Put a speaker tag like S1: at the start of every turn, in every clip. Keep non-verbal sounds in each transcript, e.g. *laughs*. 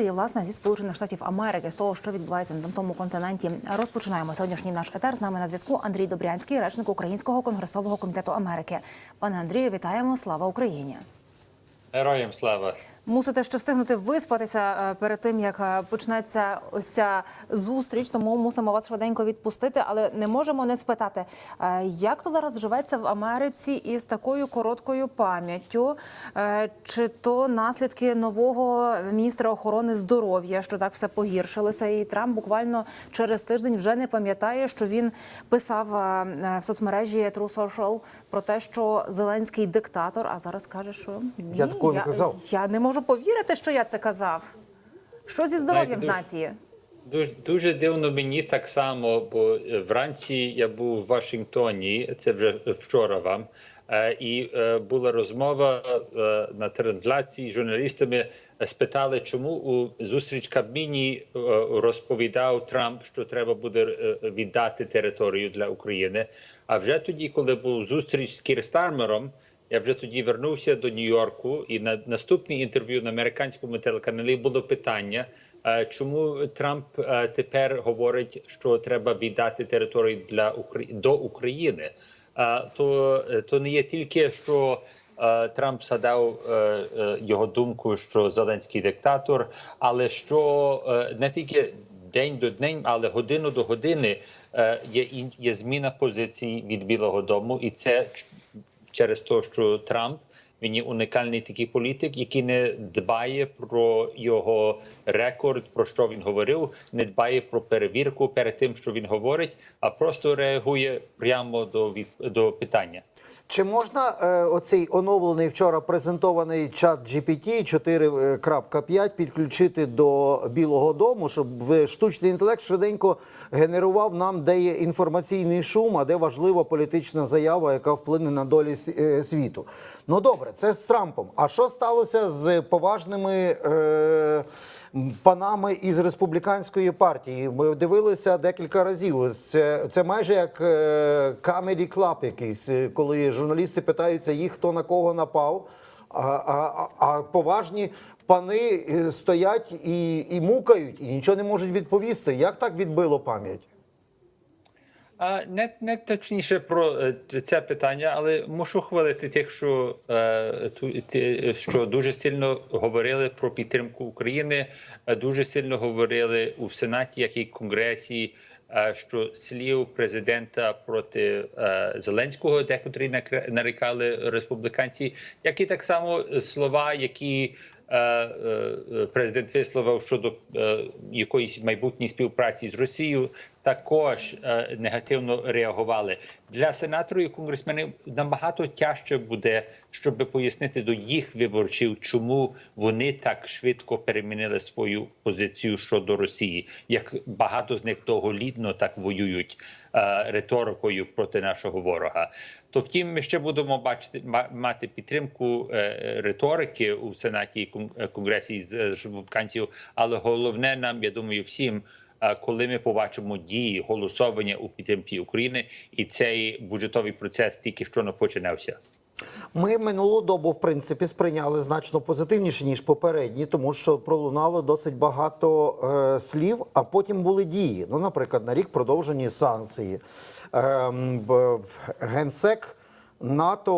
S1: І, власне, зі Сполучених Штатів Америки, з того, що відбувається на тому континенті, розпочинаємо сьогоднішній наш етер. З нами на зв'язку Андрій Добрянський, речник Українського конгресового комітету Америки. Пане Андрію, вітаємо! Слава Україні!
S2: Героям слава!
S1: Мусите ще встигнути виспатися е, перед тим, як е, почнеться ось ця зустріч. Тому мусимо вас швиденько відпустити, але не можемо не спитати, е, як то зараз живеться в Америці із такою короткою пам'яттю, чи то наслідки нового міністра охорони здоров'я, що так все погіршилося, і Трамп буквально через тиждень вже не пам'ятає, що він писав в соцмережі True Social про те, що Зеленський диктатор, а зараз каже, що ні,
S3: Я такого не казав.
S1: я не можу повірити, що я це казав. Що зі здоров'ям в нації?
S2: Дуже, дуже дивно мені так само, бо е, вранці я був в Вашингтоні, це вже вчора вам, е, і е, була розмова на трансляції з журналістами. Спитали, чому у зустріч Кабміні розповідав Трамп, що треба буде віддати територію для України. А вже тоді, коли був зустріч з Кір Стармером, Я вже тоді вернувся до Нью-Йорку, і на наступне інтерв'ю на американському телеканалі було питання, е, чому Трамп е, тепер говорить, що треба віддати територію для до України. Е, То, то не є тільки що. Трамп згадав е, його думку, що Зеленський диктатор, але що не тільки день до дня, але годину до години є є зміна позицій від Білого Дому, і це через те, що Трамп він є унікальний такий політик, який не дбає про його рекорд, про що він говорив, не дбає про перевірку перед тим, що він говорить, а просто реагує прямо до від до питання.
S3: Чи можна е, оцей оновлений вчора презентований чат GPT 4.5 підключити до Білого Дому, щоб штучний інтелект швиденько генерував нам, де є інформаційний шум, а де важлива політична заява, яка вплине на долі е, світу? Ну добре, це з Трампом. А що сталося з поважними? Е, Панами із республіканської партії ми дивилися декілька разів. Це, це майже як камері club якийсь, е, коли журналісти питаються їх, хто на кого напав. А, а, а- а поважні пани е, стоять і, і мукають, і нічого не можуть відповісти. Як так відбило пам'ять?
S2: А не, не точніше про це питання, але мушу хвалити тих, що, е, що дуже сильно говорили про підтримку України, е, дуже сильно говорили у Сенаті, як і Конгресі, е, що слів президента проти Зеленського, декотрі нарікали республіканці, як і так само слова, які президент висловив щодо якоїсь майбутньої співпраці з Росією, також е, негативно реагували для сенаторів і конгресменів. Набагато тяжче буде, щоб пояснити до їх виборців, чому вони так швидко перемінили свою позицію щодо Росії, як багато з них довголітно так воюють е, риторикою проти нашого ворога. То втім, ми ще будемо бачити мати підтримку е, риторики у сенаті і е, конгресі з республіканців. Але головне нам, я думаю, всім. Е, Коли ми побачимо дії голосування у підтримці України, і цей бюджетовий процес тільки що починався.
S3: Ми минулу добу, в принципі, сприйняли значно позитивніше ніж попередні, тому що пролунало досить багато е, слів, а потім були дії. Ну, наприклад, на рік продовжені санкції. Б- в- генсек НАТО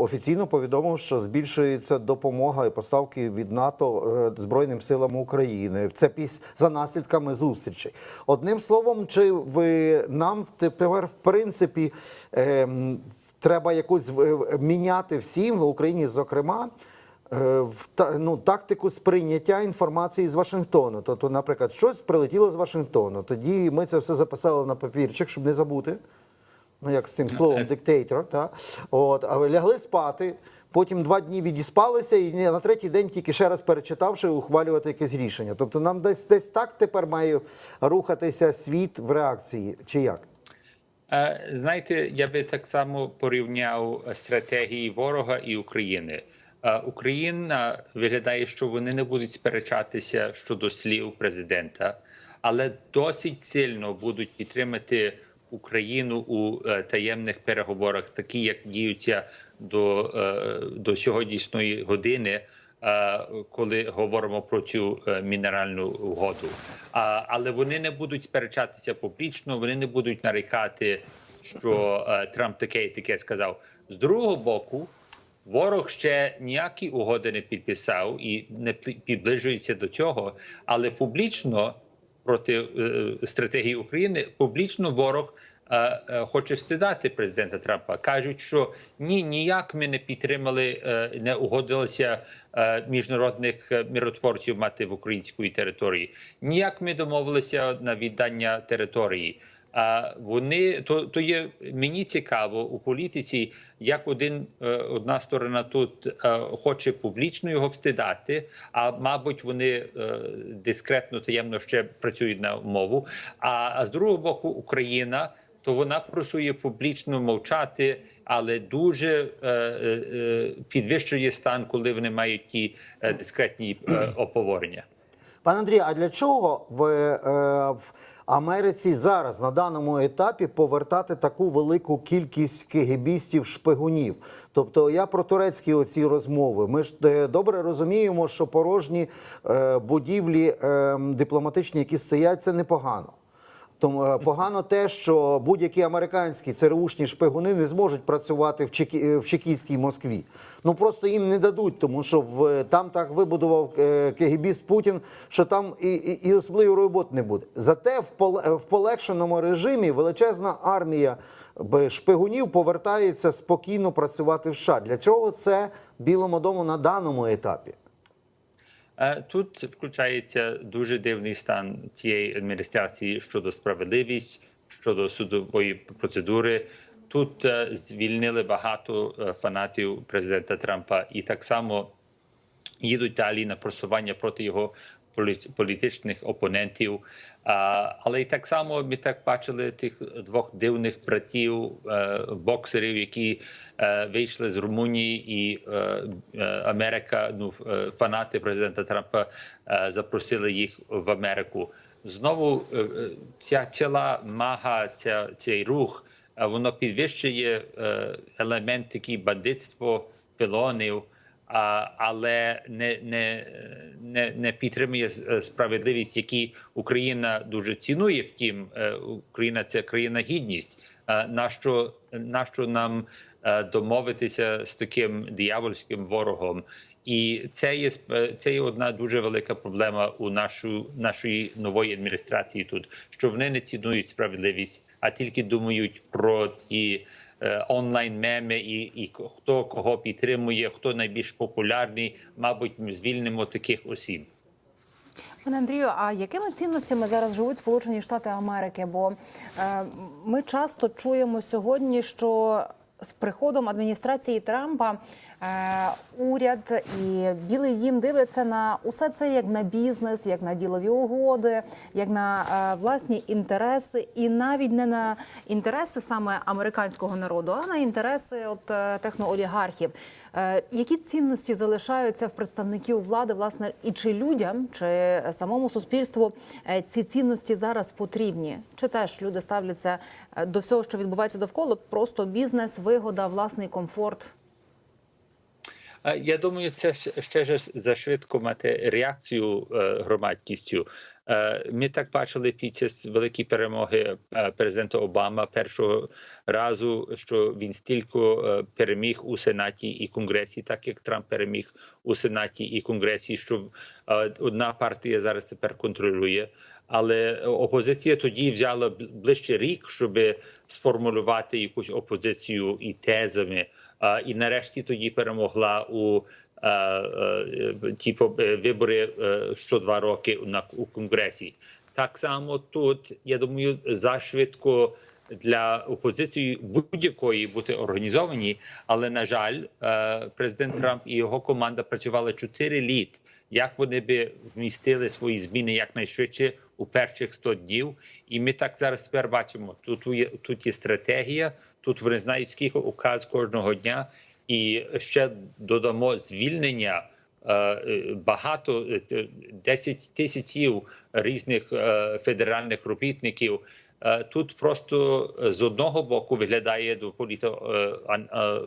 S3: офіційно повідомив, що збільшується допомога і поставки від НАТО е, Збройним силам України. Це піс за наслідками зустрічей. Одним словом, чи ви нам тепер в принципі ем, треба якусь е, міняти всім в Україні, зокрема. е, в ну, тактику сприйняття інформації з Вашингтону. Тобто, наприклад, щось прилетіло з Вашингтону. Тоді ми це все записали на папірчик, щоб не забути. Ну, як з цим словом диктейтор, та? От, а лягли спати, потім два дні відіспалися, і на третій день тільки ще раз перечитавши, ухвалювати якесь рішення. Тобто нам десь десь так тепер має рухатися світ в реакції, чи як?
S2: Знаєте, я би так само порівняв стратегії ворога і України. Україна виглядає, що вони не будуть сперечатися щодо слів президента, але досить сильно будуть підтримати Україну у е, таємних переговорах, такі як діються до, е, до сьогоднішньої години. е, коли говоримо про цю мінеральну угоду. Але вони не будуть сперечатися публічно, вони не будуть нарікати, що Трамп таке і таке сказав. З другого боку, ворог ще ніякі угоди не підписав і не підближується до цього, але публічно проти е, стратегії України публічно ворог е, е, хоче встидати президента Трампа. кажуть, що ні, ніяк ми не підтримали, не угодилися міжнародних миротворців мати в українській території. Ніяк ми домовилися на віддання території. А вони то, то є мені цікаво у політиці, як один е, одна сторона тут е, хоче публічно його встидати, а мабуть, вони е, дискретно таємно ще працюють на мову. А, а з другого боку, Україна то вона просує публічно мовчати, але дуже е, е, підвищує стан, коли вони мають ті дискретні е, оповорення.
S3: Пане Андрію, а для чого в, е, Америці зараз на даному етапі повертати таку велику кількість кегебістів шпигунів? Тобто я про турецькі оці розмови. Ми ж е, добре розуміємо, що порожні е, будівлі е, дипломатичні, які стоять, це непогано. Тому е, погано те, що будь-які американські ЦРУшні шпигуни не зможуть працювати в, Чекі, е, в чекійській Москві. Ну просто їм не дадуть, тому що в там так вибудував е, кегібіст Путін, що там і, і, і особливої роботи не буде. Зате в, в полегшеному режимі величезна армія шпигунів повертається спокійно працювати в США. Для чого це Білому дому на даному етапі?
S2: Е, Тут включається дуже дивний стан цієї адміністрації щодо справедливість, щодо судової процедури. Тут е, звільнили багато е, фанатів президента Трампа, і так само їдуть далі на просування проти його політичних опонентів. Але і так само ми так бачили тих двох дивних братів, е, боксерів, які е, вийшли з Румунії, і е, Америка, ну фанати президента Трампа запросили їх в Америку. Знову ця ціла мага, ця цей рух, воно підвищує елемент такий бандитство, пілонів але не, не, не, не підтримує е, справедливість, які Україна дуже цінує. Втім, е, Україна це країна гідність. Е, Нащо, нащо нам домовитися з таким диявольським ворогом? І це є це є одна дуже велика проблема у нашу нашої нової адміністрації тут, що вони не цінують справедливість, а тільки думають про ті онлайн меми і, і хто кого підтримує, хто найбільш популярний. Мабуть, ми звільнимо таких осіб.
S1: Пане Андрію, а якими цінностями зараз живуть Сполучені Штати Америки? Бо е, ми часто чуємо сьогодні, що з приходом адміністрації Трампа е, уряд і Білий Дім дивляться на усе це як на бізнес, як на ділові угоди, як на е, власні інтереси, і навіть не на інтереси саме американського народу, а на інтереси от е, техноолігархів. Е, Які цінності залишаються в представників влади, власне, і чи людям, чи самому суспільству е, ці цінності зараз потрібні? Чи теж люди ставляться е, до всього, що відбувається довкола? Просто бізнес, вигода, власний комфорт?
S2: Я думаю, це ще ж зашвидко мати реакцію е, громадськістю. Е, Ми так бачили під час великої перемоги е, президента Обама першого разу, що він стільки переміг у Сенаті і Конгресі, так як Трамп переміг у Сенаті і Конгресі, що одна партія зараз тепер контролює. Але опозиція тоді взяла бл- ближче рік, щоб сформулювати якусь опозицію і тезами. І нарешті тоді перемогла у е, ті е, вибори е, що два роки у конгресі. Так само тут я думаю, зашвидко для опозиції будь-якої бути організовані. Але на жаль, президент Трамп і його команда працювали 4 літ. Як вони би вмістили свої зміни якнайшвидше у перших 100 днів, і ми так зараз тепер бачимо. Тут є тут є стратегія, тут вони знають скільки указ кожного дня, і ще додамо звільнення. е, е, Багато е, 10 тисячів різних е, федеральних робітників. Е, Тут просто е, з одного боку виглядає до е, е, е,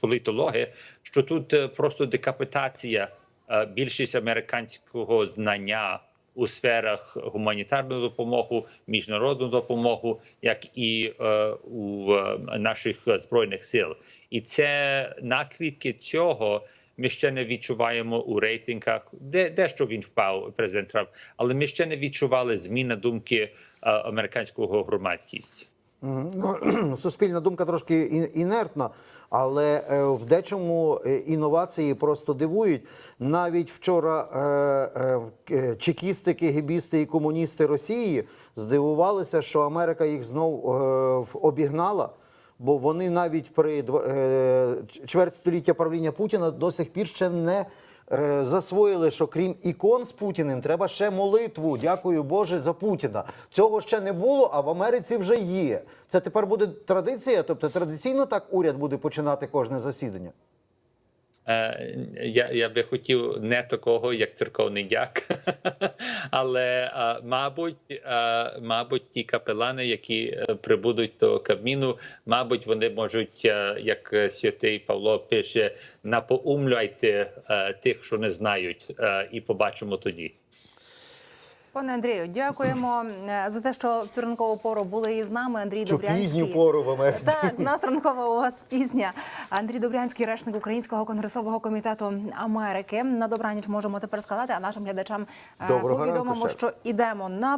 S2: політологи, що тут е, просто декапітація е, більшість американського знання у сферах гуманітарної допомоги, міжнародну допомогу, як і е, у наших збройних сил, і це наслідки цього. Ми ще не відчуваємо у рейтингах, де дещо він впав, президент Трамп, але ми ще не відчували зміни думки е, американського громадськості.
S3: Ну, *clears throat* суспільна думка трошки інертна, але е, в дечому е, інновації просто дивують. Навіть вчора е, чекісти, кегібісти і комуністи Росії здивувалися, що Америка їх знов е, обігнала. Бо вони навіть при чверть століття правління Путіна до сих пір ще не засвоїли, що крім ікон з Путіним, треба ще молитву. Дякую Боже за Путіна. Цього ще не було, а в Америці вже є. Це тепер буде традиція. Тобто традиційно так уряд буде починати кожне засідання.
S2: Е, Я, я би хотів не такого, як церковний дяк, *laughs* але е, мабуть, е, мабуть, ті капелани, які прибудуть до Кабміну, мабуть, вони можуть, як святий Павло пише, напоумляйте тих, що не знають, і побачимо тоді.
S1: Пане Андрію, дякуємо е, за те, що в цю ранкову пору були із нами. Андрій
S3: Цю
S1: Добрянський.
S3: пізню пору в Америці.
S1: Так, у нас ранкова у вас пізня. Андрій Добрянський, речник Українського конгресового комітету Америки. На добраніч можемо тепер сказати, а нашим глядачам е,
S3: Доброго
S1: повідомимо,
S3: ранку,
S1: що ідемо на